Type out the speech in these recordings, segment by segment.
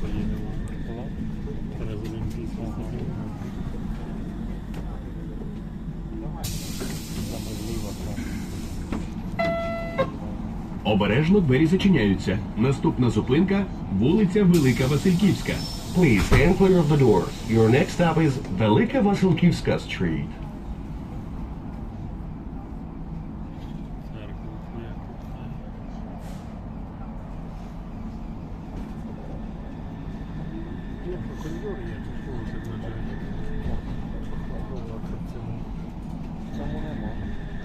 поїдемо. Через Олімпійський стадіон. Саме зліва там. Обережно двері зачиняються. Наступна зупинка вулиця Велика Васильківська. Please stand clear of the doors. Your next stop is Велика Васильківська Street. Є коридорі, я тут вулиця начальник. Цьому нема.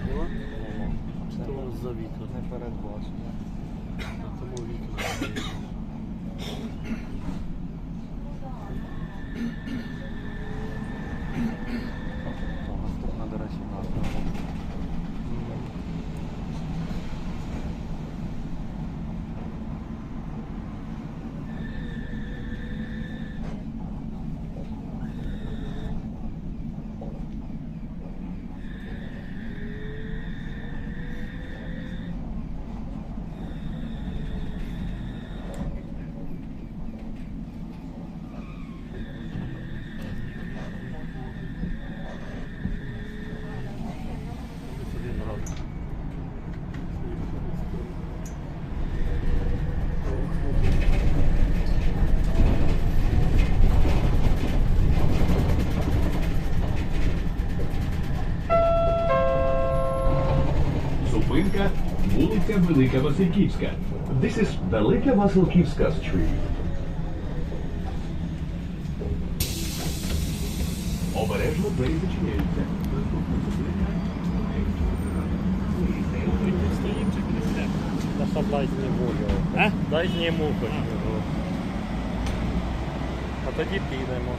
Нема? Нема. Це Хто у за вікна? не передбачено. Тому вікна. Зупинка вулиця Велика Васильківська. This is Велика Васильківська Street. Обережно двері зачиняються. Наступна зупинка Please stand clear. Стоїть чи не Та щоб дай зніму його. А? Дай зніму хоч. А тоді підемо.